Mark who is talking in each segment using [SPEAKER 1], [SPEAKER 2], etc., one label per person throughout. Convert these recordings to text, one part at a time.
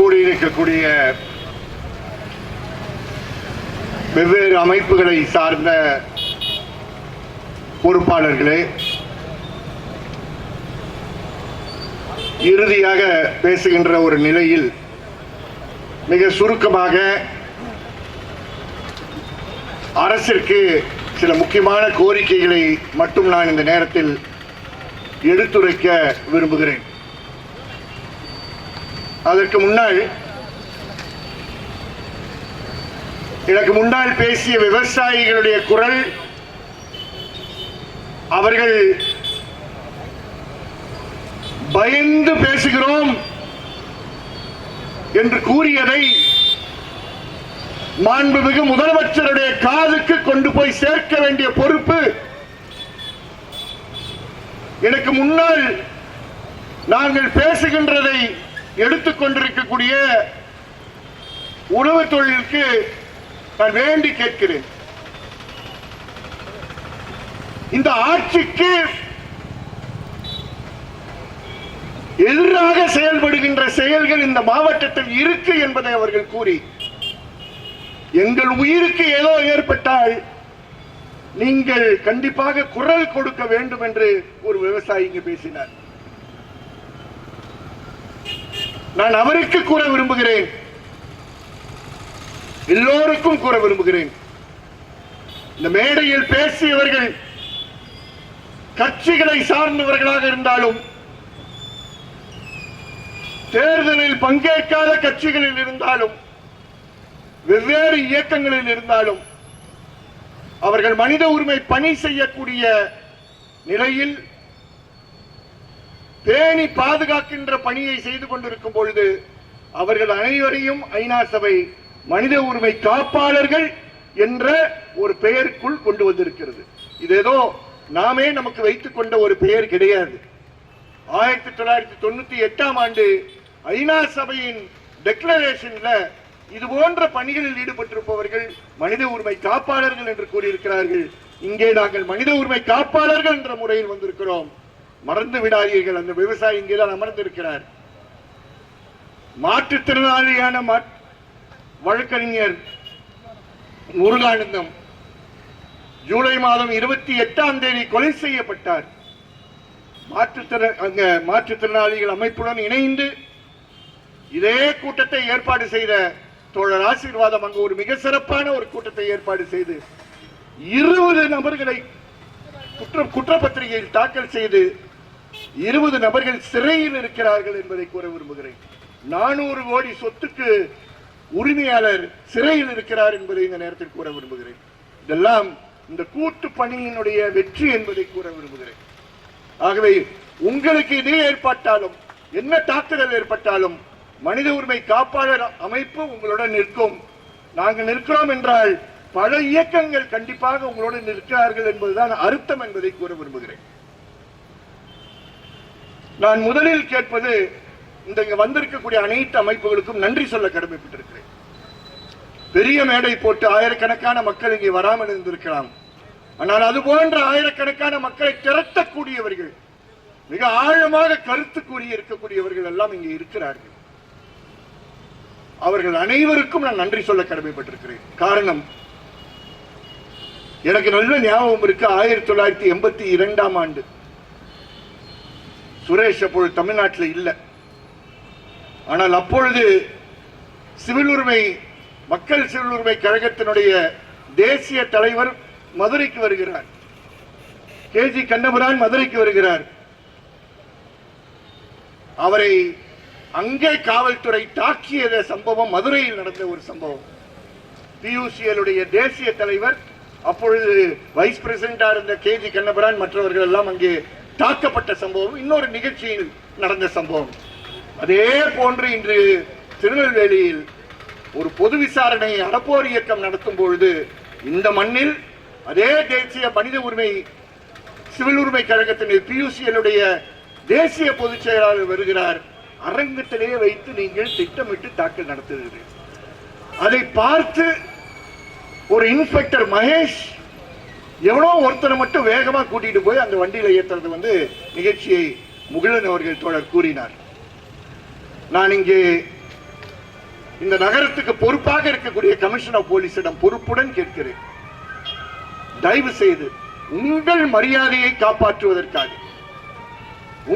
[SPEAKER 1] கூடியிருக்கக்கூடிய வெவ்வேறு அமைப்புகளை சார்ந்த பொறுப்பாளர்களே இறுதியாக பேசுகின்ற ஒரு நிலையில் மிக சுருக்கமாக அரசிற்கு சில முக்கியமான கோரிக்கைகளை மட்டும் நான் இந்த நேரத்தில் எடுத்துரைக்க விரும்புகிறேன். அதற்கு முன்னால் எனக்கு முன்னால் பேசிய விவசாயிகளுடைய குரல் அவர்கள் பயந்து பேசுகிறோம் என்று கூறியதை மாண்புமிகு முதலமைச்சருடைய காதுக்கு கொண்டு போய் சேர்க்க வேண்டிய பொறுப்பு எனக்கு முன்னால் நாங்கள் பேசுகின்றதை எடுத்துக்கொண்டிருக்கக்கூடிய உணவு தொழிலுக்கு நான் வேண்டி கேட்கிறேன். இந்த ஆட்சிக்கு எதிராக செயல்படுகின்ற செயல்கள் இந்த மாவட்டத்தில் இருக்கு என்பதை அவர்கள் கூறி எங்கள் உயிருக்கு ஏதோ ஏற்பட்டால் நீங்கள் கண்டிப்பாக குரல் கொடுக்க வேண்டும் என்று ஒரு விவசாயிங்க பேசினார். நான் அவருக்கு கூற விரும்புகிறேன். எல்லோருக்கும் கூற விரும்புகிறேன். இந்த மேடையில் பேசியவர்கள் கட்சிகளை சார்ந்தவர்களாக இருந்தாலும் தேர்தலில் பங்கேற்காத கட்சிகளில் இருந்தாலும் வெவ்வேறு இயக்கங்களில் இருந்தாலும் அவர்கள் மனித உரிமை பணி செய்யக்கூடிய நிலையில் பேணி பாதுகாக்கின்ற பணியை செய்து கொண்டிருக்கும் பொழுது அவர்கள் அனைவரையும் ஐநா சபை மனித உரிமை காப்பாளர்கள் என்ற ஒரு பெயருக்குள் கொண்டு வந்திருக்கிறது. இது ஏதோ நாமே நமக்கு வைத்துக் கொண்ட ஒரு பெயர் கிடையாது. ஆயிரத்தி தொள்ளாயிரத்தி தொண்ணூத்தி எட்டாம் ஆண்டு ஐநா சபையின் டெக்ளரேஷன்ல இது போன்ற பணிகளில் ஈடுபட்டிருப்பவர்கள் மனித உரிமை காப்பாளர்கள் என்று கூறியிருக்கிறார்கள். இங்கே நாங்கள் மனித உரிமை காப்பாளர்கள் என்ற முறையில் வந்திருக்கிறோம். மறந்து விடாதீர்கள். அந்த விவசாயி இங்கேதான் அமர்ந்திருக்கிறார். மாற்றுத்திறனாளியான வழக்கறிஞர் முருகானந்தம் ஜூலை மாதம் இருபத்தி எட்டாம் தேதி கொலை செய்யப்பட்டார். மாற்றுத்திற அங்க மாற்றுத்திறனாளிகள் அமைப்புடன் இணைந்து இதே கூட்டத்தை ஏற்பாடு செய்த தோழர் ஆசீர்வாதம் அங்கு ஒரு மிக சிறப்பான ஒரு கூட்டத்தை ஏற்பாடு செய்து இருபது நபர்களை குற்ற குற்றப்பத்திரிகையில் தாக்கல் செய்து இருபது நபர்கள் சிறையில் இருக்கிறார்கள் என்பதை கூற விரும்புகிறேன். நானூறு கோடி சொத்துக்கு உரிமையாளர் சிறையில் இருக்கிறார் என்பதை இந்த நேரத்தில் கூற விரும்புகிறேன். இதெல்லாம் இந்த கூட்டு பணியினுடைய வெற்றி என்பதை கூற விரும்புகிறேன். ஆகவே உங்களுக்கு இதே ஏற்பட்டாலும் என்ன தாக்குதல் ஏற்பட்டாலும் மனித உரிமை காப்பாளர் அமைப்பு உங்களுடன் நிற்கும். நாங்கள் நிற்கிறோம் என்றால் பல இயக்கங்கள் கண்டிப்பாக உங்களுடன் நிற்கிறார்கள் என்பதுதான் அர்த்தம் என்பதை கூற விரும்புகிறேன். நான் முதலில் கேட்பது இந்த இங்க வந்திருக்கக்கூடிய அனைத்து அமைப்புகளுக்கும் நன்றி சொல்ல கடமைப்பட்டிருக்கிறேன். பெரிய மேடை போட்டு ஆயிரக்கணக்கான மக்கள் இங்கே வராமல் இருந்திருக்கலாம். ஆனால் அது போன்ற ஆயிரக்கணக்கான மக்களை திரட்டக்கூடியவர்கள் மிக ஆழமாக கருத்து கூறி இருக்கக்கூடியவர்கள் எல்லாம் இங்கே இருக்கிறார்கள். அவர்கள் அனைவருக்கும் நான் நன்றி சொல்ல கடமைப்பட்டிருக்கிறேன். காரணம் எனக்கு நல்ல ஞாபகம் இருக்கு. ஆயிரத்தி தொள்ளாயிரத்தி எண்பத்தி இரண்டாம் ஆண்டு. சுரேஷ் அப்பொழுது தமிழ்நாட்டில் இல்லை. ஆனால் அப்பொழுது சிவில் உரிமை மக்கள் சிவில் உரிமை கழகத்தினுடைய தேசிய தலைவர் மதுரைக்கு வருகிறார். கேஜி கண்ணபுரான் மதுரைக்கு வருகிறார். அவரை அங்கே காவல்துறை தாக்கியத சம்பவம் மதுரையில் நடந்த ஒரு சம்பவம். பியூசிஎலுடைய தேசிய தலைவர் அப்பொழுது வைஸ் பிரசிடண்டா இருந்த கேஜி கண்ணபுரான் மற்றவர்கள் எல்லாம் அங்கே தாக்கப்பட்ட சம்பவம் இன்னொரு நிகழ்ச்சியில் நடந்த சம்பவம். அதே போன்று இன்று திருநெல்வேலியில் ஒரு பொது விசாரணை அறப்போர் இயக்கம் நடத்தும் பொழுது இந்த மண்ணில் அதே தேசிய மனித உரிமை சிவில் உரிமை கழகத்தின் பியூசியலுடைய தேசிய பொதுச் செயலாளர் வருகிறார். அரங்கத்திலே வைத்து நீங்கள் திட்டமிட்டு தாக்கல் நடத்துகிறீர்கள். அதை பார்த்து ஒரு இன்ஸ்பெக்டர் மகேஷ் எவனோ ஒருத்தனை மட்டும் வேகமாக கூட்டிட்டு போய் அந்த வண்டியில் ஏத்துறது வந்து நிகழ்ச்சியை முகிலன் அவர்கள் தோழர் கூறினார். நான் இங்கே இந்த நகரத்துக்கு பொறுப்பாக இருக்கக்கூடிய கமிஷன் ஆஃப் போலீஸிடம் பொறுப்புடன் கேட்கிறேன். தயவு செய்து உங்கள் மரியாதையை காப்பாற்றுவதற்காக.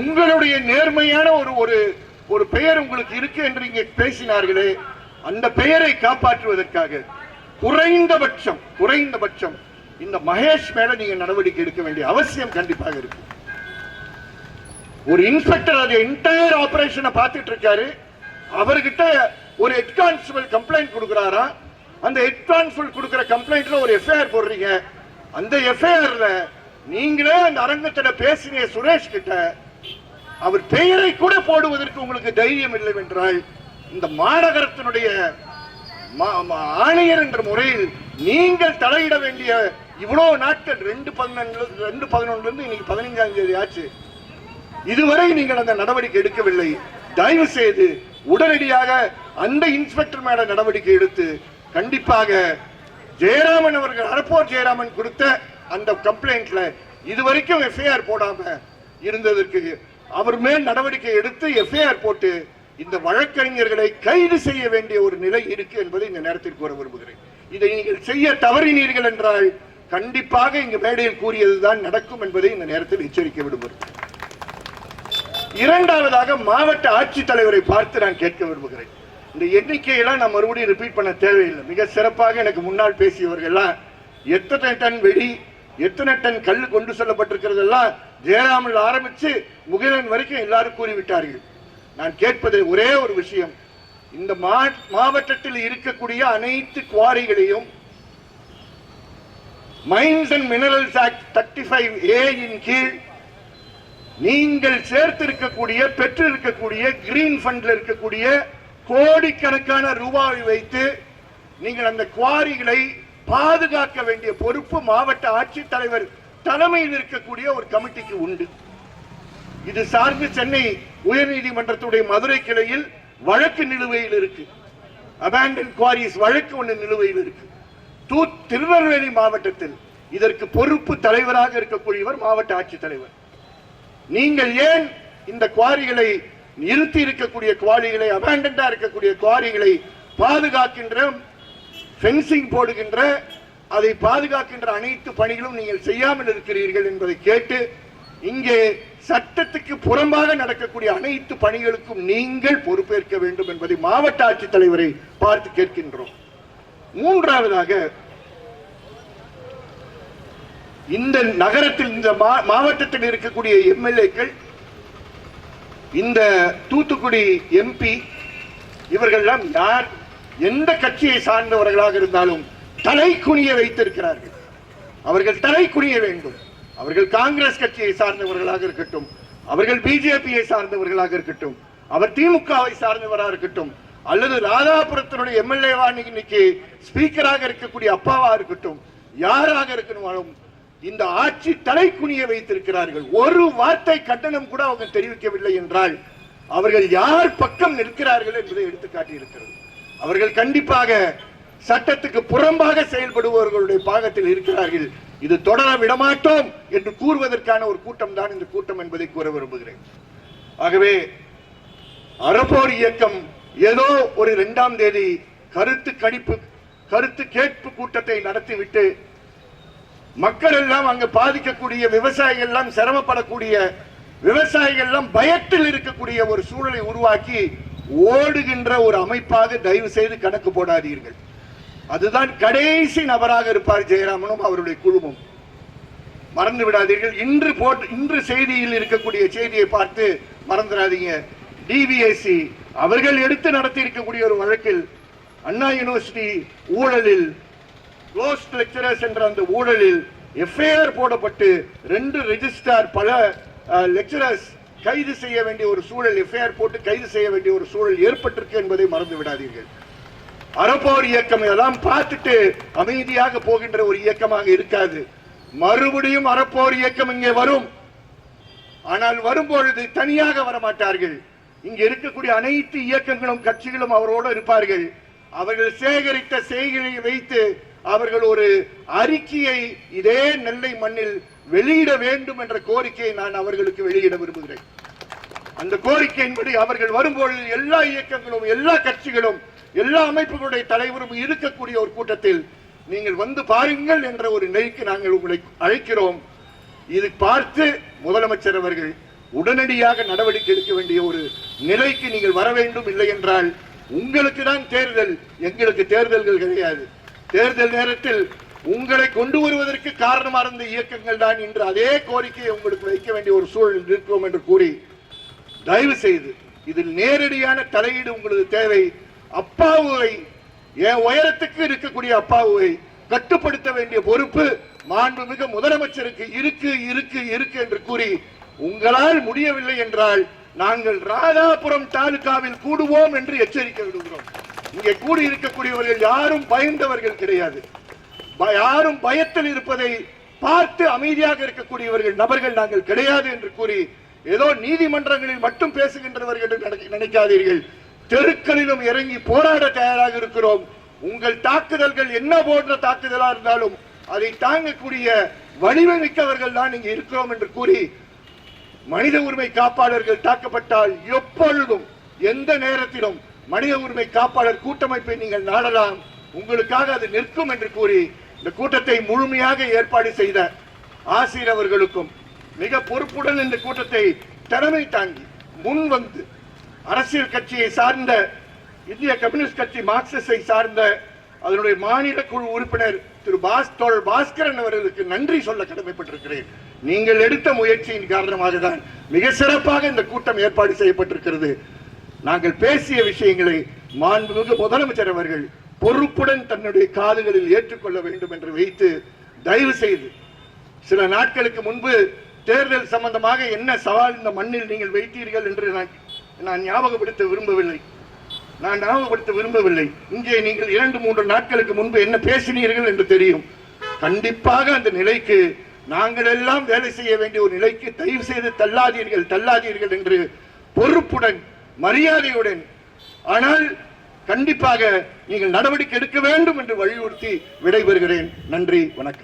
[SPEAKER 1] உங்களுடைய நேர்மையான ஒரு ஒரு ஒரு பெயர் உங்களுக்கு இருக்கு என்று இங்கே பேசினார்களே அந்த பெயரை காப்பாற்றுவதற்காக குறைந்தபட்சம் குறைந்தபட்சம் இந்த மகேஷ் மேல நீங்க நடவடிக்கை எடுக்க வேண்டிய அவசியம் கண்டிப்பாக இருக்கு. ஒரு இன்ஸ்பெக்டர் அது என்டையர் ஆபரேஷனை பார்த்துட்டு இருக்காரு. அவர்கிட்ட ஒரு ஹெட் கான்ஸ்டபிள் கம்ப்ளைண்ட் கொடுக்குறாரா? அந்த ஹெட் கான்ஸ்டபிள் கொடுக்குற கம்ப்ளைண்ட்ல ஒரு எஃப்ஐஆர் போடுறீங்க. அந்த எஃப்ஐஆர்ல நீங்களே அந்த அரங்கத்தில் பேசின சுரேஷ் கிட்ட அவர் பெயரை கூட போடுவதற்கு உங்களுக்கு தைரியம் இல்லை என்றால் இந்த மாநகரத்தினுடைய மா- மா- ஆணையர் என்ற முறையில் நீங்கள் தலையிட வேண்டிய இவ்வளவு நாட்கள் ரெண்டு பதினொன்று ரெண்டு பதினொன்றுல இருந்து இன்னைக்கு பதினைஞ்சாம் தேதி ஆச்சு. இதுவரை நீங்கள் அந்த நடவடிக்கை எடுக்கவில்லை. தயவு செய்து உடனடியாக அந்த இன்ஸ்பெக்டர் மேல நடவடிக்கை எடுத்து கண்டிப்பாக ஜெயராமன் அவர்கள் அரப்போர் ஜெயராமன் கொடுத்த அந்த கம்ப்ளைண்ட்ல இதுவரைக்கும் எஃப்ஐஆர் போடாம இருந்ததற்கு அவர் மேல் நடவடிக்கை எடுத்து எஃப்ஐஆர் போட்டு இந்த வழக்கறிஞர்களை கைது செய்ய வேண்டிய ஒரு நிலை இருக்கு என்பதை இந்த நேரத்தில் கூற விரும்புகிறேன். இதை நீங்கள் செய்ய தவறினீர்கள் என்றால் கண்டிப்பாக இங்கு மேடையில் கூறியதுதான் நடக்கும் என்பதை இந்த நேரத்தில் எச்சரிக்க விரும்புகிறேன் இரண்டாவதாக மாவட்ட ஆட்சித்தலைவரை பார்த்து நான் கேட்க விரும்புகிறேன். இந்த எண்ணிக்கையெல்லாம் நான் மறுபடியும் ரிப்பீட் பண்ண தேவையில்லை. மிக சிறப்பாக எனக்கு முன்னால் பேசியவர்கள்லாம் எத்தனை டன் வெடி எத்தனை டன் கல் கொண்டு செல்லப்பட்டிருக்கிறதெல்லாம் ஜெயராமில் ஆரம்பிச்சு முகிலன் வரைக்கும் எல்லாரும் கூறிவிட்டார்கள். நான் கேட்பது ஒரே ஒரு விஷயம். இந்த மா- மாவட்டத்தில் இருக்கக்கூடிய அனைத்து குவாரிகளையும் mines and minerals act thirty five ஏயின் கீழ் நீங்கள் சேர்த்திருக்கக்கூடிய பெற்றிருக்கக்கூடிய கிரீன் ஃபண்ட்ல இருக்கக்கூடிய கோடிக்கணக்கான ரூபாய் வைத்து நீங்கள் அந்த குவாரிகளை பாதுகாக்க வேண்டிய பொறுப்பு மாவட்ட ஆட்சித்தலைவர் தலைமையில் இருக்கக்கூடிய ஒரு கமிட்டிக்கு உண்டு. இது சார்ந்து சென்னை உயர்நீதிமன்றத்துடைய மதுரை கிளையில் வழக்கு நிலுவையில் இருக்கு. அபேண்டன் குவாரிஸ் வழக்கு ஒன்று நிலுவையில் இருக்கு. தூ திருநெல்வேலி மாவட்டத்தில் இதற்கு பொறுப்பு தலைவராக இருக்கக்கூடியவர் மாவட்ட ஆட்சித்தலைவர். நீங்கள் ஏன் இந்த குவாரிகளை நிறுத்தி இருக்கக்கூடிய குவாரிகளை அபேண்டா இருக்கக்கூடிய குவாரிகளை பாதுகாக்கின்ற ஃபென்சிங் போடுகின்ற அதை பாதுகாக்கின்ற அனைத்து பணிகளும் நீங்கள் செய்யாமல் இருக்கிறீர்கள் என்பதை கேட்டு இங்கே சட்டத்துக்கு புறம்பாக நடக்கக்கூடிய அனைத்து பணிகளுக்கும் நீங்கள் பொறுப்பேற்க வேண்டும் என்பதை மாவட்ட ஆட்சித்தலைவரை பார்த்து கேட்கின்றோம். மூன்றாவதாக இந்த நகரத்தில் இந்த மா- மாவட்டத்தில் இருக்கக்கூடிய எம்எல்ஏக்கள் இந்த தூத்துக்குடி எம்பி இவர்கள்லாம் யார் எந்த கட்சியை சார்ந்தவர்களாக இருந்தாலும் தலை குனிய வைத்திருக்கிறார்கள். அவர்கள் தலை குனிய வேண்டும். அவர்கள் காங்கிரஸ் கட்சியை சார்ந்தவர்களாக இருக்கட்டும் அவர்கள் பிஜேபியை சார்ந்தவர்களாக இருக்கட்டும் அவர் திமுகவை சார்ந்தவராக இருக்கட்டும் அல்லது ராதாபுரத்தினுடைய எம்எல்ஏவா இன்னைக்கு ஸ்பீக்கராக இருக்கக்கூடிய அப்பாவா இருக்கட்டும் யாராக இருக்கணும் இந்த ஆட்சி தலை குனிய வைத்திருக்கிறார்கள். ஒரு வார்த்தை கண்டனம் கூட அவங்க தெரிவிக்கவில்லை என்றால் அவர்கள் யார் பக்கம் நிற்கிறார்கள் என்பதை எடுத்து காட்டியிருக்கிறது அவர்கள் கண்டிப்பாக சட்டத்துக்கு புறம்பாக செயல்படுபவர்களுடைய பாகத்தில் இருக்கிறார்கள். இது தொடர விடமாட்டோம் என்று கூறுவதற்கான ஒரு கூட்டம் தான் இந்த கூட்டம் என்பதை கூற விரும்புகிறேன். ஆகவே அறப்போர் இயக்கம் ஏதோ ஒரு இரண்டாம் தேதி கருத்து கணிப்பு கருத்து கேட்பு கூட்டத்தை நடத்திவிட்டு மக்கள் எல்லாம் அங்கு பாதிக்கக்கூடிய விவசாயிகள் எல்லாம் சிரமப்படக்கூடிய விவசாயிகள் எல்லாம் பயத்தில் இருக்கக்கூடிய ஒரு சூழலை உருவாக்கி ஓடுகின்ற ஒரு அமைப்பாக தயவு செய்து கணக்கு போடாதீர்கள். அதுதான் கடைசி நபராக இருப்பார் ஜெயராமனும் அவருடைய குழுமம் மறந்து விடாதீர்கள். இன்று போட்டு இன்று செய்தியில் இருக்கக்கூடிய செய்தியை பார்த்து மறந்துடாதீங்க. டிவிஎஸ்சி அவர்கள் எடுத்து நடத்தி இருக்கக்கூடிய ஒரு வழக்கில் அண்ணா யூனிவர்சிட்டி ஊழலில் க்ளோஸ்ட் லெக்சரர்ஸ் என்ற அந்த ஊழலில் எஃப்ஐஆர் போடப்பட்டு ரெண்டு ரெஜிஸ்டார் பல லெக்சரர்ஸ் கைது செய்ய வேண்டிய ஒரு சூழல் எஃப்ஐஆர் போட்டு கைது செய்ய வேண்டிய ஒரு சூழல் ஏற்பட்டிருக்கு என்பதை மறந்து விடாதீர்கள். அறப்போர் இயக்கம் இதெல்லாம் பார்த்துட்டு அமைதியாக போகின்ற ஒரு இயக்கமாக இருக்காது. மறுபடியும் அறப்போர் இயக்கம் இங்கே வரும். ஆனால் வரும்பொழுது தனியாக வரமாட்டார்கள். இங்க இருக்கக்கூடிய அனைத்து இயக்கங்களும் கட்சிகளும் அவரோடு இருப்பார்கள். அவர்கள் சேகரித்த செய்தியை வைத்து அவர்கள் ஒரு அறிக்கையை இதே நெல்லை மண்ணில் வெளியிட வேண்டும் என்ற கோரிக்கையை நான் அவர்களுக்கு வெளியிட விரும்புகிறேன். அந்த கோரிக்கையின்படி அவர்கள் வரும்பொழுது எல்லா இயக்கங்களும் எல்லா கட்சிகளும் எல்லா அமைப்புகளுடைய தலைவரும் இருக்கக்கூடிய ஒரு கூட்டத்தில் நீங்கள் வந்து பாருங்கள் என்ற ஒரு நிலைக்கு நாங்கள் உங்களை அழைக்கிறோம். இது பார்த்து முதலமைச்சர் அவர்கள் உடனடியாக நடவடிக்கை எடுக்க வேண்டிய ஒரு நிலைக்கு நீங்கள் வர வேண்டும் இல்லை என்றால் உங்களுக்கு தான் தேர்தல். எங்களுக்கு தேர்தல்கள் கிடையாது. தேர்தல் நேரத்தில் உங்களை கொண்டு வருவதற்கு காரணமாக இருந்த இயக்கங்கள் தான் இன்று அதே கோரிக்கையை உங்களுக்கு வைக்க வேண்டிய ஒரு சூழல் இருக்கிறோம் என்று கூறி தயவு செய்து இதில் நேரடியான தலையீடு உங்களுக்கு தேவை. அப்பாவுவை என் உயரத்துக்கு இருக்கக்கூடிய அப்பாவுவை கட்டுப்படுத்த வேண்டிய பொறுப்பு மாண்புமிகு முதலமைச்சருக்கு இருக்கு இருக்கு இருக்கு என்று கூறி உங்களால் முடியவில்லை என்றால் நாங்கள் ராதாபுரம் தாலுகாவில் கூடுவோம் என்று எச்சரிக்கை விடுகிறோம். இங்கே கூடி இருக்கக்கூடியவர்கள் யாரும் பயந்தவர்கள் கிடையாது. யாரும் பயத்தில் இருப்பதை பார்த்து அமைதியாக இருக்கக்கூடியவர்கள் நபர்கள் நாங்கள் கிடையாது என்று கூறி ஏதோ நீதிமன்றங்களில் மட்டும் பேசுகின்றவர்கள் என்று நினை- நினைக்காதீர்கள். தெருக்களிலும் இறங்கி போராட தயாராக இருக்கிறோம். உங்கள் தாக்குதல்கள் என்ன போன்ற தாக்குதலா இருந்தாலும் அதை தாங்கக்கூடிய வலிமை மிக்கவர்கள் தான் இங்கு இருக்கிறோம் என்று கூறி மனித உரிமை காப்பாளர்கள் தாக்கப்பட்டால் எப்பொழுதும் எந்த நேரத்திலும் மனித உரிமை காப்பாளர் கூட்டமைப்பை நீங்கள் நாடலாம். உங்களுக்காக அது நிற்கும் என்று கூறி இந்த கூட்டத்தை முழுமையாக ஏற்பாடு செய்த ஆசிரியர் அவர்களுக்கும் மிக பொறுப்புடன் இந்த கூட்டத்தை தலைமை தாங்கி முன் வந்து அரசியல் கட்சியை சார்ந்த இந்திய கம்யூனிஸ்ட் கட்சி மார்க்சிஸ்டை சார்ந்த அதனுடைய மாநில குழு உறுப்பினர் திரு பாஸ் பாஸ்கரன் அவர்களுக்கு நன்றி சொல்ல கடமைப்பட்டிருக்கிறேன். நீங்கள் எடுத்த முயற்சியின் காரணமாக தான் மிக சிறப்பாக இந்த கூட்டம் ஏற்பாடு செய்யப்பட்டிருக்கிறது. நாங்கள் பேசிய விஷயங்களை மாண்புமிகு முதலமைச்சர் அவர்கள் பொறுப்புடன் தன்னுடைய காதுகளில் ஏற்றுக்கொள்ள வேண்டும் என்று வைத்து தயவு செய்து சில நாட்களுக்கு முன்பு தேர்தல் சம்பந்தமாக என்ன சவால் இந்த மண்ணில் நீங்கள் வைத்தீர்கள் என்று நான் நான் ஞாபகப்படுத்த விரும்பவில்லை. நான் ஞாபகப்படுத்த விரும்பவில்லை. இங்கே நீங்கள் இரண்டு மூன்று நாட்களுக்கு முன்பு என்ன பேசினீர்கள் என்று தெரியும். கண்டிப்பாக அந்த நிலைக்கு நாங்கள் எல்லாம் வேலை செய்ய வேண்டிய ஒரு நிலைக்கு தயவு செய்து தள்ளாதீர்கள் தள்ளாதீர்கள் என்று பொறுப்புடன் மரியாதையுடன் ஆனால் கண்டிப்பாக நீங்கள் நடவடிக்கை எடுக்க வேண்டும் என்று வலியுறுத்தி விடைபெறுகிறேன். நன்றி வணக்கம்.